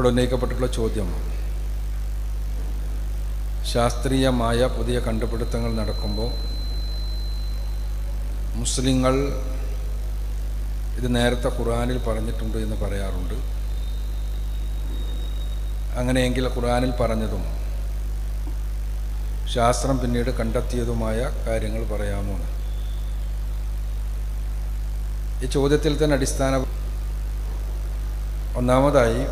ഇവിടെ ഉന്നയിക്കപ്പെട്ടിട്ടുള്ള ചോദ്യം ശാസ്ത്രീയമായ പുതിയ കണ്ടുപിടുത്തങ്ങൾ നടക്കുമ്പോൾ മുസ്ലിങ്ങൾ ഇത് നേരത്തെ ഖുർആനിൽ പറഞ്ഞിട്ടുണ്ട് എന്ന് പറയാറുണ്ട് അങ്ങനെയെങ്കിൽ ഖുർആനിൽ പറഞ്ഞതും ശാസ്ത്രം പിന്നീട് കണ്ടെത്തിയതുമായ കാര്യങ്ങൾ പറയാമോ. ഈ ചോദ്യത്തിൽ തന്നെ അടിസ്ഥാന ഒന്നാമതായി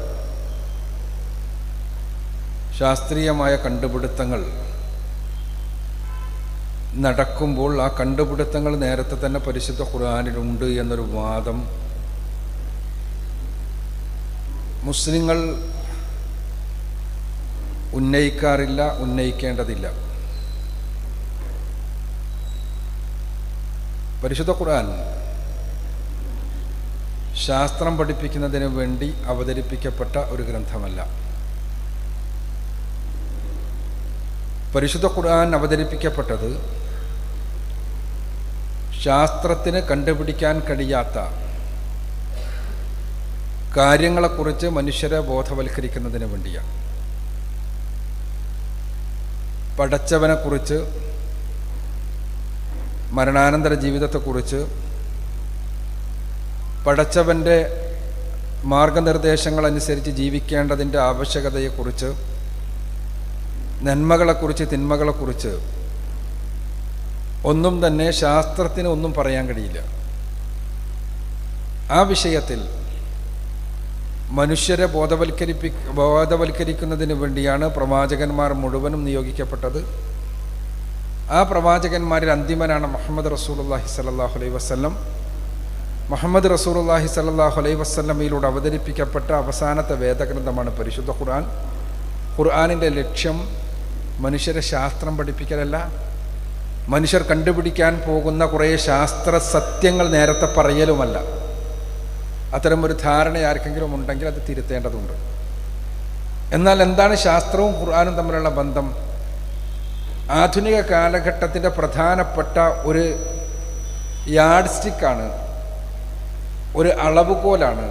ശാസ്ത്രീയമായ കണ്ടുപിടുത്തങ്ങൾ നടക്കുമ്പോൾ ആ കണ്ടുപിടുത്തങ്ങൾ നേരത്തെ തന്നെ പരിശുദ്ധ ഖുർആാനിലുണ്ട് എന്നൊരു വാദം. മുസ്ലിങ്ങൾ ഉന്നയിക്കാറില്ല ഉന്നയിക്കേണ്ടതില്ല. പരിശുദ്ധ ഖുർആൻ ശാസ്ത്രം പഠിപ്പിക്കുന്നതിന് വേണ്ടി അവതരിപ്പിക്കപ്പെട്ട ഒരു ഗ്രന്ഥമല്ല. പരിശുദ്ധ ഖുർആൻ അവതരിപ്പിക്കപ്പെട്ടത് ശാസ്ത്രത്തിന് കണ്ടുപിടിക്കാൻ കഴിയാത്ത കാര്യങ്ങളെക്കുറിച്ച് മനുഷ്യരെ ബോധവൽക്കരിക്കുന്നതിന് വേണ്ടിയാണ്. പടച്ചവനെക്കുറിച്ച് മരണാനന്തര ജീവിതത്തെക്കുറിച്ച് പടച്ചവന്റെ മാർഗനിർദ്ദേശങ്ങളനുസരിച്ച് ജീവിക്കേണ്ടതിന്റെ ആവശ്യകതയെക്കുറിച്ച് നന്മകളെക്കുറിച്ച് തിന്മകളെക്കുറിച്ച് ഒന്നും തന്നെ ശാസ്ത്രത്തിന് ഒന്നും പറയാൻ കഴിയില്ല. ആ വിഷയത്തിൽ മനുഷ്യരെ ബോധവൽക്കരിപ്പി ബോധവൽക്കരിക്കുന്നതിന് വേണ്ടിയാണ് പ്രവാചകന്മാർ മുഴുവനും നിയോഗിക്കപ്പെട്ടത്. ആ പ്രവാചകന്മാരിൽ അന്തിമനാണ് മുഹമ്മദ് റസൂലുള്ളാഹി സ്വല്ലല്ലാഹു അലൈഹി വസ്ലം മുഹമ്മദ് റസൂലുള്ളാഹി സ്വല്ലല്ലാഹു അലൈഹി വസല്ലമയിലൂടെ അവതരിപ്പിക്കപ്പെട്ട അവസാനത്തെ വേദഗ്രന്ഥമാണ് പരിശുദ്ധ ഖുർആൻ. ഖുർആാനിന്റെ ലക്ഷ്യം മനുഷ്യരെ ശാസ്ത്രം പഠിപ്പിക്കലല്ല. മനുഷ്യർ കണ്ടുപിടിക്കാൻ പോകുന്ന കുറേ ശാസ്ത്ര സത്യങ്ങൾ നേരത്തെ പറയലുമല്ല. അത്തരം ഒരു ധാരണ ആർക്കെങ്കിലും ഉണ്ടെങ്കിൽ അത് തിരുത്തേണ്ടതുണ്ട്. എന്നാൽ എന്താണ് ശാസ്ത്രവും ഖുർആാനും തമ്മിലുള്ള ബന്ധം? ആധുനിക കാലഘട്ടത്തിന്റെ പ്രധാനപ്പെട്ട ഒരു യാഡ് സ്റ്റിക്കാണ് ഒരു അളവുകോലാണ്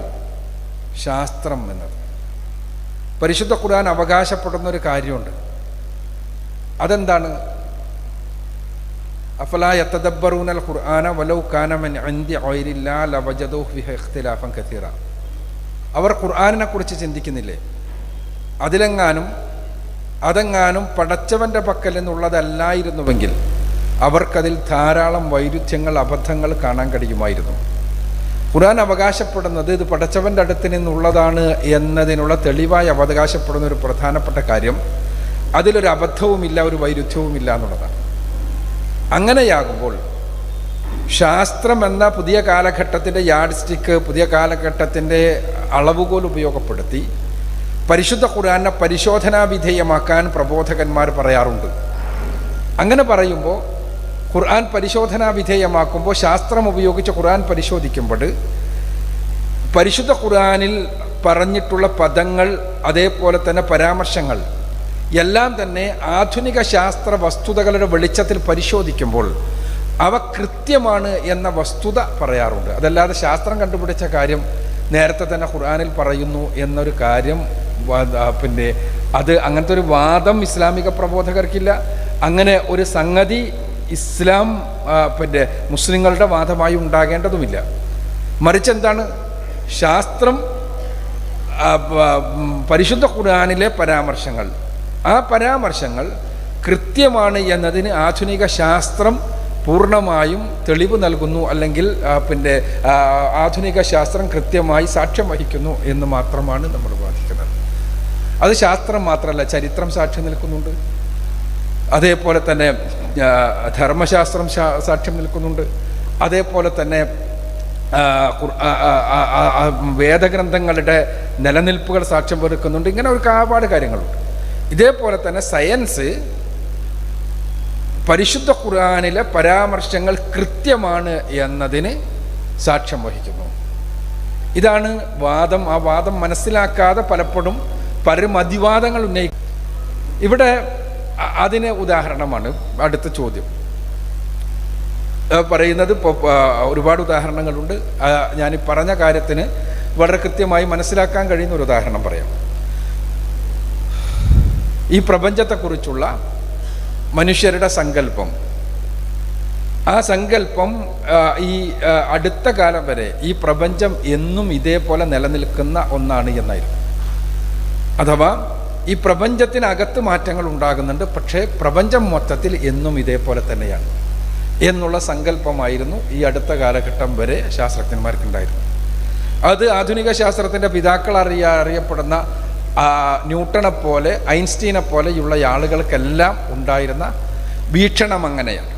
ശാസ്ത്രം എന്നത്. പരിശുദ്ധ ഖുർആൻ അവകാശപ്പെടുന്ന ഒരു കാര്യമുണ്ട്. അതെന്താണ്? അഫലായ യത്തദബ്ബറൂനൽ ഖുർആന വലൗ കാന മിൻ ഇൻദി ഗൈരില്ലാ ലവജദൂ ഫിഹി ഇഖ്തിലാഫൻ അവർ ഖുർആാനിനെ കുറിച്ച് ചിന്തിക്കുന്നില്ലേ? അതിലെങ്ങാനും അതെങ്ങാനും പടച്ചവന്റെ പക്കൽ നിന്നുള്ളതല്ലായിരുന്നുവെങ്കിൽ അവർക്കതിൽ ധാരാളം വൈരുദ്ധ്യങ്ങൾ അബദ്ധങ്ങൾ കാണാൻ കഴിയുമായിരുന്നു. ഖുർആൻ അവകാശപ്പെടുന്നത് ഇത് പടച്ചവന്റെ അടുത്ത് നിന്നുള്ളതാണ് എന്നതിനുള്ള തെളിവായി അവകാശപ്പെടുന്ന ഒരു പ്രധാനപ്പെട്ട കാര്യം അതിലൊരു അബദ്ധവുമില്ല ഒരു വൈരുദ്ധ്യവുമില്ല എന്നുള്ളതാണ്. അങ്ങനെയാകുമ്പോൾ ശാസ്ത്രം എന്ന പുതിയ കാലഘട്ടത്തിന്റെ യാഡ് സ്റ്റിക്ക് പുതിയ കാലഘട്ടത്തിന്റെ അളവുകോൽ ഉപയോഗപ്പെടുത്തി പരിശുദ്ധ ഖുർആനെ പരിശോധനാ വിധേയമാക്കാൻ പ്രബോധകന്മാർ പറയാറുണ്ട്. അങ്ങനെ പറയുമ്പോൾ ഖുർആൻ പരിശോധനാ വിധേയമാക്കുമ്പോൾ ശാസ്ത്രം ഉപയോഗിച്ച് ഖുർആൻ പരിശോധിക്കുമ്പോൾ പരിശുദ്ധ ഖുർആനിൽ പറഞ്ഞിട്ടുള്ള പദങ്ങൾ അതേപോലെ തന്നെ പരാമർശങ്ങൾ എല്ലാം തന്നെ ആധുനിക ശാസ്ത്ര വസ്തുതകളുടെ വെളിച്ചത്തിൽ പരിശോധിക്കുമ്പോൾ അവ കൃത്യമാണ് എന്ന വസ്തുത പറയാറുണ്ട്. അതല്ലാതെ ശാസ്ത്രം കണ്ടുപിടിച്ച കാര്യം നേരത്തെ തന്നെ ഖുർആാനിൽ പറയുന്നു എന്നൊരു കാര്യം പിന്നെ അത് അങ്ങനത്തെ ഒരു വാദം ഇസ്ലാമിക പ്രബോധകർക്കില്ല. അങ്ങനെ ഒരു സംഗതി ഇസ്ലാം പിന്നെ മുസ്ലിങ്ങളുടെ വാദമായി ഉണ്ടാകേണ്ടതുമില്ല. മറിച്ച് എന്താണ് ശാസ്ത്രം പരിശുദ്ധ ഖുർആാനിലെ പരാമർശങ്ങൾ. ആ പരാമർശങ്ങൾ കൃത്യമാണ് എന്നതിന് ആധുനിക ശാസ്ത്രം പൂർണമായും തെളിവ് നൽകുന്നു അല്ലെങ്കിൽ പിന്നെ ആധുനിക ശാസ്ത്രം കൃത്യമായി സാക്ഷ്യം വഹിക്കുന്നു എന്ന് മാത്രമാണ് നമ്മൾ വാദിക്കുന്നത്. അത് ശാസ്ത്രം മാത്രമല്ല ചരിത്രം സാക്ഷ്യം നിൽക്കുന്നുണ്ട്. അതേപോലെ തന്നെ ധർമ്മശാസ്ത്രം സാക്ഷ്യം നിൽക്കുന്നുണ്ട്. അതേപോലെ തന്നെ വേദഗ്രന്ഥങ്ങളുടെ നിലനിൽപ്പുകൾ സാക്ഷ്യം വെറുക്കുന്നുണ്ട്. ഇങ്ങനെ ഒരു കാപാട് കാര്യങ്ങളുണ്ട്. ഇതേപോലെ തന്നെ സയൻസ് പരിശുദ്ധ ഖുർആാനിലെ പരാമർശങ്ങൾ കൃത്യമാണ് എന്നതിന് സാക്ഷ്യം വഹിക്കുന്നു. ഇതാണ് വാദം. ആ വാദം മനസ്സിലാക്കാതെ പലപ്പോഴും പരമതിവാദങ്ങൾ ഉന്നയിക്കും. ഇവിടെ അതിന് ഉദാഹരണമാണ്. അടുത്ത ചോദ്യം. പറയുന്നത് ഒരുപാട് ഉദാഹരണങ്ങളുണ്ട്. ഞാൻ പറഞ്ഞ കാര്യത്തിന് വളരെ കൃത്യമായി മനസ്സിലാക്കാൻ കഴിയുന്ന ഒരു ഉദാഹരണം പറയാം. ഈ പ്രപഞ്ചത്തെക്കുറിച്ചുള്ള മനുഷ്യരുടെ സങ്കല്പം. ആ സങ്കല്പം ഈ അടുത്ത കാലം വരെ ഈ പ്രപഞ്ചം എന്നും ഇതേപോലെ നിലനിൽക്കുന്ന ഒന്നാണ് എന്നായിരുന്നു. അഥവാ ഈ പ്രപഞ്ചത്തിനകത്ത് മാറ്റങ്ങൾ ഉണ്ടാകുന്നുണ്ട് പക്ഷേ പ്രപഞ്ചം മൊത്തത്തിൽ എന്നും ഇതേപോലെ തന്നെയാണ് എന്നുള്ള സങ്കല്പമായിരുന്നു ഈ അടുത്ത കാലഘട്ടം വരെ ശാസ്ത്രജ്ഞന്മാർക്കുണ്ടായിരുന്നു അത് ആധുനിക ശാസ്ത്രത്തിന്റെ പിതാക്കൾ അറിയ അറിയപ്പെടുന്ന ന്യൂട്ടനെ പോലെ ഐൻസ്റ്റീനെ പോലെയുള്ള ആളുകൾക്കെല്ലാം ഉണ്ടായിരുന്ന വീക്ഷണം അങ്ങനെയാണ്.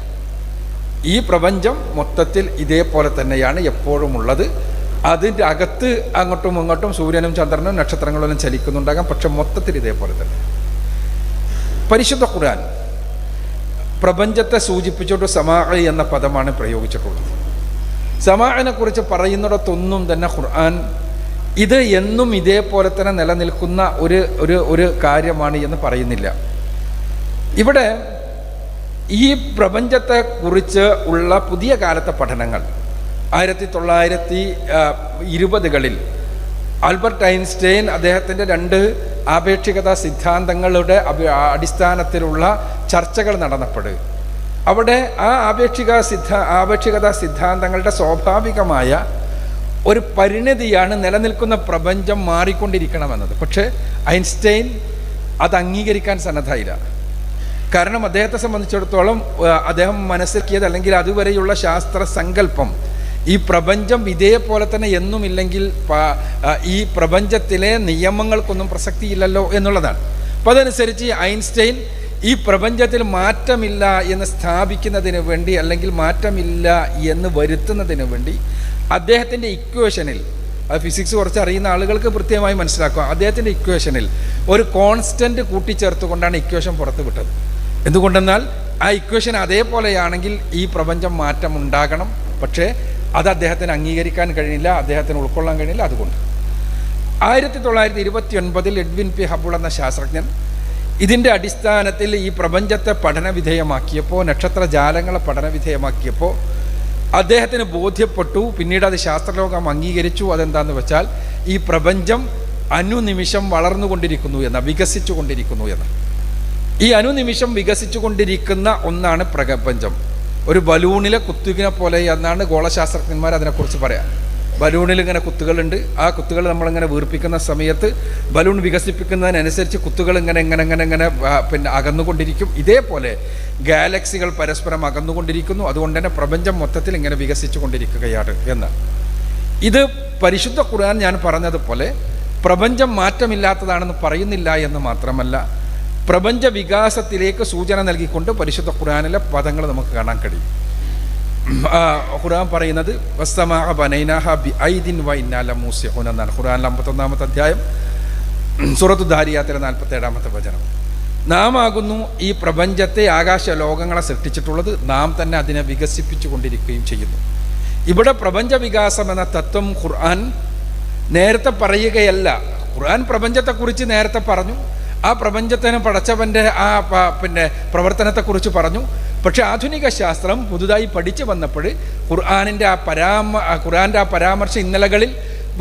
ഈ പ്രപഞ്ചം മൊത്തത്തിൽ ഇതേപോലെ തന്നെയാണ് എപ്പോഴും ഉള്ളത്. അതിന്റെ അകത്ത് അങ്ങോട്ടും ഇങ്ങോട്ടും സൂര്യനും ചന്ദ്രനും നക്ഷത്രങ്ങളും ചലിക്കുന്നുണ്ടാകാം. പക്ഷെ മൊത്തത്തിൽ ഇതേപോലെ തന്നെ. പരിശുദ്ധ ഖുർആൻ പ്രപഞ്ചത്തെ സൂചിപ്പിച്ചുകൊണ്ട് സമാ എന്ന പദമാണ് പ്രയോഗിച്ചിട്ടുള്ളത്. സമാഇനെ കുറിച്ച് പറയുന്നിടത്തൊന്നും തന്നെ ഖുർആൻ ഇത് എന്നും ഇതേപോലെ തന്നെ നിലനിൽക്കുന്ന ഒരു ഒരു ഒരു കാര്യമാണ് എന്ന് പറയുന്നില്ല. ഇവിടെ ഈ പ്രപഞ്ചത്തെ കുറിച്ച് ഉള്ള പുതിയ കാലത്തെ പഠനങ്ങൾ ആയിരത്തി തൊള്ളായിരത്തി ഇരുപതുകളിൽ ആൽബർട്ട് ഐൻസ്റ്റൈൻ അദ്ദേഹത്തിന്റെ രണ്ട് ആപേക്ഷികത സിദ്ധാന്തങ്ങളുടെ അടിസ്ഥാനത്തിലുള്ള ചർച്ചകൾ നടന്നപ്പോൾ അവിടെ ആ ആപേക്ഷിക സിദ്ധ ആപേക്ഷികത സിദ്ധാന്തങ്ങളുടെ സ്വാഭാവികമായ ഒരു പരിണതിയാണ് നിലനിൽക്കുന്ന പ്രപഞ്ചം മാറിക്കൊണ്ടിരിക്കണമെന്നത്. പക്ഷേ ഐൻസ്റ്റൈൻ അത് അംഗീകരിക്കാൻ സന്നദ്ധയില്ല കാരണം അദ്ദേഹത്തെ സംബന്ധിച്ചിടത്തോളം അദ്ദേഹം മനസ്സിലാക്കിയത് അല്ലെങ്കിൽ അതുവരെയുള്ള ശാസ്ത്ര സങ്കല്പം ഈ പ്രപഞ്ചം ഇതേപോലെ തന്നെ എന്നുമില്ലെങ്കിൽ ഈ പ്രപഞ്ചത്തിലെ നിയമങ്ങൾക്കൊന്നും പ്രസക്തിയില്ലല്ലോ എന്നുള്ളതാണ്. അപ്പോൾ അതനുസരിച്ച് ഐൻസ്റ്റൈൻ ഈ പ്രപഞ്ചത്തിൽ മാറ്റമില്ല എന്ന് സ്ഥാപിക്കുന്നതിന് വേണ്ടി അല്ലെങ്കിൽ മാറ്റമില്ല എന്ന് വരുത്തുന്നതിന് വേണ്ടി അദ്ദേഹത്തിന്റെ ഇക്വേഷനിൽ അത് ഫിസിക്സ് കുറച്ച് അറിയുന്ന ആളുകൾക്ക് കൃത്യമായി മനസ്സിലാക്കുക അദ്ദേഹത്തിന്റെ ഇക്വേഷനിൽ ഒരു കോൺസ്റ്റന്റ് കൂട്ടിച്ചേർത്തുകൊണ്ടാണ് ഇക്വേഷൻ പുറത്ത് വിട്ടത് എന്തുകൊണ്ടെന്നാൽ ആ ഇക്വേഷൻ അതേപോലെയാണെങ്കിൽ ഈ പ്രപഞ്ചം മാറ്റം ഉണ്ടാകണം. പക്ഷേ അത് അദ്ദേഹത്തിന് അംഗീകരിക്കാൻ കഴിയില്ല അദ്ദേഹത്തിന് ഉൾക്കൊള്ളാൻ കഴിയില്ല അതുകൊണ്ട്. ആയിരത്തി തൊള്ളായിരത്തി ഇരുപത്തി ഒൻപതിൽ എഡ്വിൻ പി ഹബിൾ എന്ന ശാസ്ത്രജ്ഞൻ ഇതിന്റെ അടിസ്ഥാനത്തിൽ ഈ പ്രപഞ്ചത്തെ പഠനവിധേയമാക്കിയപ്പോൾ നക്ഷത്ര നക്ഷത്രജാലങ്ങളെ പഠന വിധേയമാക്കിയപ്പോൾ അദ്ദേഹത്തിന് ബോധ്യപ്പെട്ടു. പിന്നീട് അത് ശാസ്ത്രലോകം അംഗീകരിച്ചു. അതെന്താന്ന് വെച്ചാൽ ഈ പ്രപഞ്ചം അനുനിമിഷം വളർന്നുകൊണ്ടിരിക്കുന്നു എന്ന വികസിച്ചു കൊണ്ടിരിക്കുന്നു എന്ന്. ഈ അനുനിമിഷം വികസിച്ചു കൊണ്ടിരിക്കുന്ന ഒന്നാണ് പ്രപഞ്ചം. ഒരു ബലൂണിലെ കുത്തുകിനെ പോലെ എന്നാണ് ഗോളശാസ്ത്രജ്ഞന്മാർ അതിനെക്കുറിച്ച് പറയാം. ബലൂണിൽ ഇങ്ങനെ കുത്തുകളുണ്ട്. ആ കുത്തുകൾ നമ്മളിങ്ങനെ വീർപ്പിക്കുന്ന സമയത്ത് ബലൂൺ വികസിപ്പിക്കുന്നതിനനുസരിച്ച് കുത്തുകൾ ഇങ്ങനെ ഇങ്ങനെ ഇങ്ങനെ ഇങ്ങനെ പിന്നെ അകന്നുകൊണ്ടിരിക്കും. ഇതേപോലെ ഗാലക്സികൾ പരസ്പരം അകന്നുകൊണ്ടിരിക്കുന്നു. അതുകൊണ്ട് തന്നെ പ്രപഞ്ചം മൊത്തത്തിൽ ഇങ്ങനെ വികസിച്ചു കൊണ്ടിരിക്കുകയാണ് എന്ന്. ഇത് പരിശുദ്ധ ഖുർആൻ ഞാൻ പറഞ്ഞതുപോലെ പ്രപഞ്ചം മാറ്റമില്ലാത്തതാണെന്ന് പറയുന്നില്ല എന്ന് മാത്രമല്ല പ്രപഞ്ച വികാസത്തിലേക്ക് സൂചന നൽകിക്കൊണ്ട് പരിശുദ്ധ ഖുർആനിലെ പദങ്ങൾ നമുക്ക് കാണാൻ കഴിയും. ഖുർആൻ പറയുന്നത് വസ്സമാഅ ബനൈനാഹ ബി ഐദിൻ വ ഇന്നാ ലമൂസിഊൻ എന്നാണ്. അമ്പത്തൊന്നാമത്തെ അധ്യായം സൂറത്തു ദാരിയാത്തിലെ നാൽപ്പത്തി ഏഴാമത്തെ വചനം. നാം ആകുന്നു ഈ പ്രപഞ്ചത്തെ ആകാശ ലോകങ്ങളെ സൃഷ്ടിച്ചിട്ടുള്ളത്. നാം തന്നെ അതിനെ വികസിപ്പിച്ചു കൊണ്ടിരിക്കുകയും ചെയ്യുന്നു. ഇവിടെ പ്രപഞ്ച വികാസം എന്ന തത്വം ഖുർആൻ നേരത്തെ പറയുകയല്ല. ഖുർആൻ പ്രപഞ്ചത്തെക്കുറിച്ച് നേരത്തെ പറഞ്ഞു. ആ പ്രപഞ്ചത്തിന് പടച്ചവന്റെ ആ പിന്നെ പ്രവർത്തനത്തെക്കുറിച്ച് പറഞ്ഞു. പക്ഷെ ആധുനിക ശാസ്ത്രം പുതുതായി പഠിച്ചു വന്നപ്പോൾ ഖുർആാനിന്റെ ആ പരാമ ഖുർആാന്റെ ആ പരാമർശ ഇന്നലകളിൽ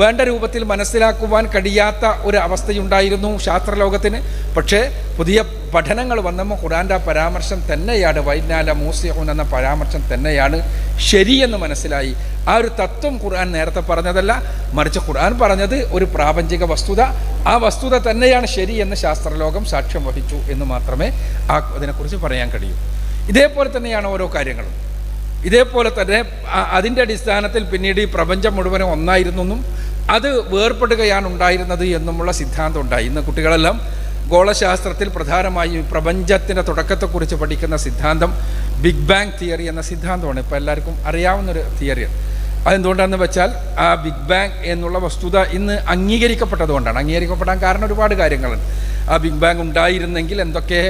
വേണ്ട രൂപത്തിൽ മനസ്സിലാക്കുവാൻ കഴിയാത്ത ഒരു അവസ്ഥയുണ്ടായിരുന്നു ശാസ്ത്രലോകത്തിന്. പക്ഷേ പുതിയ പഠനങ്ങൾ വന്നപ്പോൾ ഖുറാന്റെ ആ പരാമർശം തന്നെയാണ് വൈജ്ഞാല മൂസ്യഹൂൻ എന്ന പരാമർശം തന്നെയാണ് ശരിയെന്ന് മനസ്സിലായി. ആ ഒരു തത്വം ഖുർആൻ നേരത്തെ പറഞ്ഞതല്ല മറിച്ച് ഖുർആൻ പറഞ്ഞത് ഒരു പ്രാപഞ്ചിക വസ്തുത. ആ വസ്തുത തന്നെയാണ് ശരി എന്ന് ശാസ്ത്രലോകം സാക്ഷ്യം വഹിച്ചു എന്ന് മാത്രമേ ആ അതിനെക്കുറിച്ച് പറയാൻ കഴിയൂ. ഇതേപോലെ തന്നെയാണ് ഓരോ കാര്യങ്ങളും. ഇതേപോലെ തന്നെ അതിന്റെ അടിസ്ഥാനത്തിൽ പിന്നീട് ഈ പ്രപഞ്ചം മുഴുവനും ഒന്നായിരുന്നെന്നും അത് വേർപെടുകയാണ് ഉണ്ടായിരുന്നത് എന്നുമുള്ള സിദ്ധാന്തം ഉണ്ടായി ഇന്ന് കുട്ടികളെല്ലാം ഗോളശാസ്ത്രത്തിൽ പ്രധാനമായും പ്രപഞ്ചത്തിന്റെ തുടക്കത്തെക്കുറിച്ച് പഠിക്കുന്ന സിദ്ധാന്തം ബിഗ് ബാങ് തിയറി എന്ന സിദ്ധാന്തമാണ്. ഇപ്പോൾ എല്ലാവർക്കും അറിയാവുന്നൊരു തിയറിയാണ് അതെന്തുകൊണ്ടാണെന്ന് വെച്ചാൽ ആ ബിഗ് ബാങ് എന്നുള്ള വസ്തുത ഇന്ന് അംഗീകരിക്കപ്പെട്ടതുകൊണ്ടാണ്. അംഗീകരിക്കപ്പെടാൻ കാരണം ഒരുപാട് കാര്യങ്ങളുണ്ട്. ആ ബിഗ് ബാങ് ഉണ്ടായിരുന്നെങ്കിൽ എന്തൊക്കെ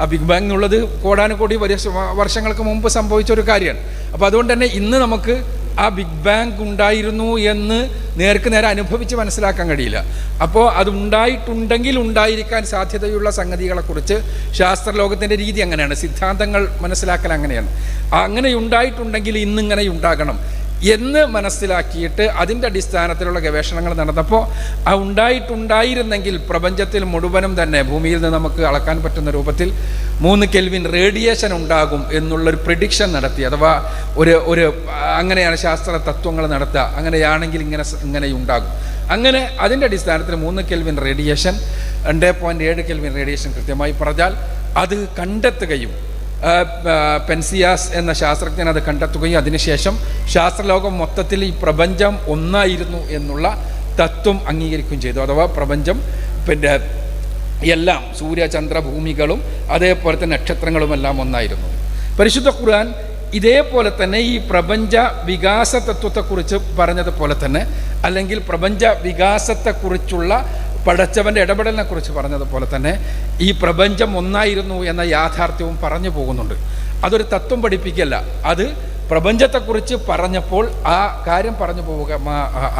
ആ ബിഗ് ബാങ് എന്നുള്ളത് കോടാനുകോടി വർഷ വർഷങ്ങൾക്ക് മുമ്പ് സംഭവിച്ച ഒരു കാര്യമാണ്. അപ്പോൾ അതുകൊണ്ട് തന്നെ ഇന്ന് നമുക്ക് ആ ബിഗ് ബാങ് ഉണ്ടായിരുന്നു എന്ന് നേർക്ക് നേരെ അനുഭവിച്ച് മനസ്സിലാക്കാൻ കഴിയില്ല. അപ്പോൾ അത് ഉണ്ടായിട്ടുണ്ടെങ്കിൽ ഉണ്ടായിരിക്കാൻ സാധ്യതയുള്ള സംഗതികളെക്കുറിച്ച് ശാസ്ത്രലോകത്തിന്റെ രീതി അങ്ങനെയാണ്. സിദ്ധാന്തങ്ങൾ മനസ്സിലാക്കൽ അങ്ങനെയാണ്. അങ്ങനെ ഉണ്ടായിട്ടുണ്ടെങ്കിൽ ഇന്നിങ്ങനെ ഉണ്ടാകണം. എന്ന് മനസ്സിലാക്കിയിട്ട് അതിന്റെ അടിസ്ഥാനത്തിലുള്ള ഗവേഷണങ്ങൾ നടന്നപ്പോൾ ആ ഉണ്ടായിട്ടുണ്ടായിരുന്നെങ്കിൽ പ്രപഞ്ചത്തിൽ മുഴുവനും തന്നെ ഭൂമിയിൽ നിന്ന് നമുക്ക് അളക്കാൻ പറ്റുന്ന രൂപത്തിൽ മൂന്ന് കെൽവിൻ റേഡിയേഷൻ ഉണ്ടാകും എന്നുള്ളൊരു പ്രിഡിക്ഷൻ നടത്തി. അഥവാ ഒരു ഒരു അങ്ങനെയാണ് ശാസ്ത്ര തത്വങ്ങൾ നടത്തുക. അങ്ങനെയാണെങ്കിൽ ഇങ്ങനെ ഇങ്ങനെ ഉണ്ടാകും. അങ്ങനെ അതിന്റെ അടിസ്ഥാനത്തിൽ മൂന്ന് കെൽവിൻ റേഡിയേഷൻ രണ്ട് പോയിന്റ് ഏഴ് കെൽവിൻ റേഡിയേഷൻ കൃത്യമായി പറഞ്ഞാൽ അത് കണ്ടെത്തുകയും പെൻസിയാസ് എന്ന ശാസ്ത്രജ്ഞൻ അത് കണ്ടെത്തുകയും അതിനുശേഷം ശാസ്ത്രലോകം മൊത്തത്തിൽ ഈ പ്രപഞ്ചം ഒന്നായിരുന്നു എന്നുള്ള തത്വം അംഗീകരിക്കുകയും ചെയ്തു. അഥവാ പ്രപഞ്ചം പിന്നെ എല്ലാം സൂര്യ ചന്ദ്ര ഭൂമികളും അതേപോലെ തന്നെ നക്ഷത്രങ്ങളുമെല്ലാം ഒന്നായിരുന്നു. പരിശുദ്ധ ഖുർആൻ ഇതേപോലെ തന്നെ ഈ പ്രപഞ്ച വികാസ തത്വത്തെക്കുറിച്ച് പറഞ്ഞതുപോലെ തന്നെ അല്ലെങ്കിൽ പ്രപഞ്ച വികാസത്തെക്കുറിച്ചുള്ള പടച്ചവന്റെ ഇടപെടലിനെ കുറിച്ച് പറഞ്ഞതുപോലെ തന്നെ ഈ പ്രപഞ്ചം ഒന്നായിരുന്നു എന്ന യാഥാർത്ഥ്യവും പറഞ്ഞു പോകുന്നുണ്ട്. അതൊരു തത്വം പഠിപ്പിക്കല്ല അത് പ്രപഞ്ചത്തെക്കുറിച്ച് പറഞ്ഞപ്പോൾ ആ കാര്യം പറഞ്ഞു പോവുക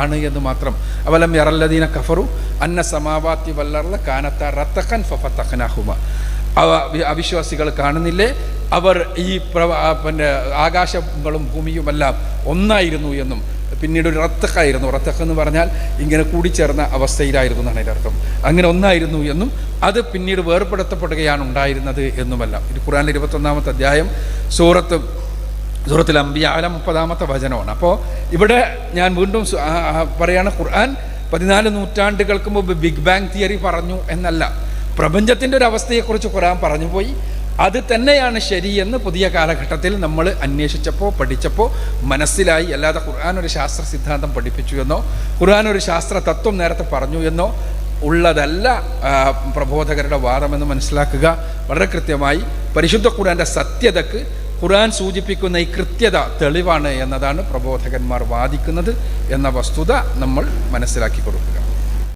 ആണ് എന്ന് മാത്രം. അവലം യറല്ലദീന കഫറു അന്ന സമാവാത്തി വല്ലർല കാനത്ത റത്തഖൻ ഫഫത്തഖനാഹുമ. അവ അവിശ്വാസികൾ കാണുന്നില്ലേ? അവർ ഈ പ്ര പിന്നെ ആകാശങ്ങളും ഭൂമിയുമെല്ലാം ഒന്നായിരുന്നു എന്നും പിന്നീട് ഒരു റത്തക്കായിരുന്നു റത്തക്ക് എന്ന് പറഞ്ഞാൽ ഇങ്ങനെ കൂടിച്ചേർന്ന അവസ്ഥയിലായിരുന്നു എന്നാണ് അതിന്റെ അർത്ഥം. അങ്ങനെ ഒന്നായിരുന്നു എന്നും അത് പിന്നീട് വേർപെടുത്തപ്പെടുകയാണ് ഉണ്ടായിരുന്നത് എന്നുമല്ല. ഇത് ഖുറാൻ ഇരുപത്തൊന്നാമത്തെ അധ്യായം സൂറത്ത് സൂറത്തിൽ അമ്പിയാല മുപ്പതാമത്തെ വചനമാണ്. അപ്പോൾ ഇവിടെ ഞാൻ വീണ്ടും പറയുകയാണ് ഖുർആൻ പതിനാല് നൂറ്റാണ്ടുകൾക്ക് മുമ്പ് ബിഗ് ബാങ് തിയറി പറഞ്ഞു എന്നല്ല. പ്രപഞ്ചത്തിന്റെ ഒരു അവസ്ഥയെക്കുറിച്ച് ഖുർആൻ പറഞ്ഞു പോയി. അത് തന്നെയാണ് ശരിയെന്ന് പുതിയ കാലഘട്ടത്തിൽ നമ്മൾ അന്വേഷിച്ചപ്പോൾ പഠിച്ചപ്പോൾ മനസ്സിലായി. അല്ലാതെ ഖുർആൻ ഒരു ശാസ്ത്ര സിദ്ധാന്തം പഠിപ്പിച്ചു എന്നോ ഖുർആൻ ഒരു ശാസ്ത്ര തത്വം നേരത്തെ പറഞ്ഞു എന്നോ ഉള്ളതല്ല പ്രബോധകരുടെ വാദമെന്ന് മനസ്സിലാക്കുക. വളരെ കൃത്യമായി പരിശുദ്ധ ഖുർആന്റെ സത്യതക്ക് ഖുർആൻ സൂചിപ്പിക്കുന്ന ഈ കൃത്യത തെളിവാണ് എന്നതാണ് പ്രബോധകന്മാർ വാദിക്കുന്നത് എന്ന വസ്തുത നമ്മൾ മനസ്സിലാക്കി കൊടുക്കുക.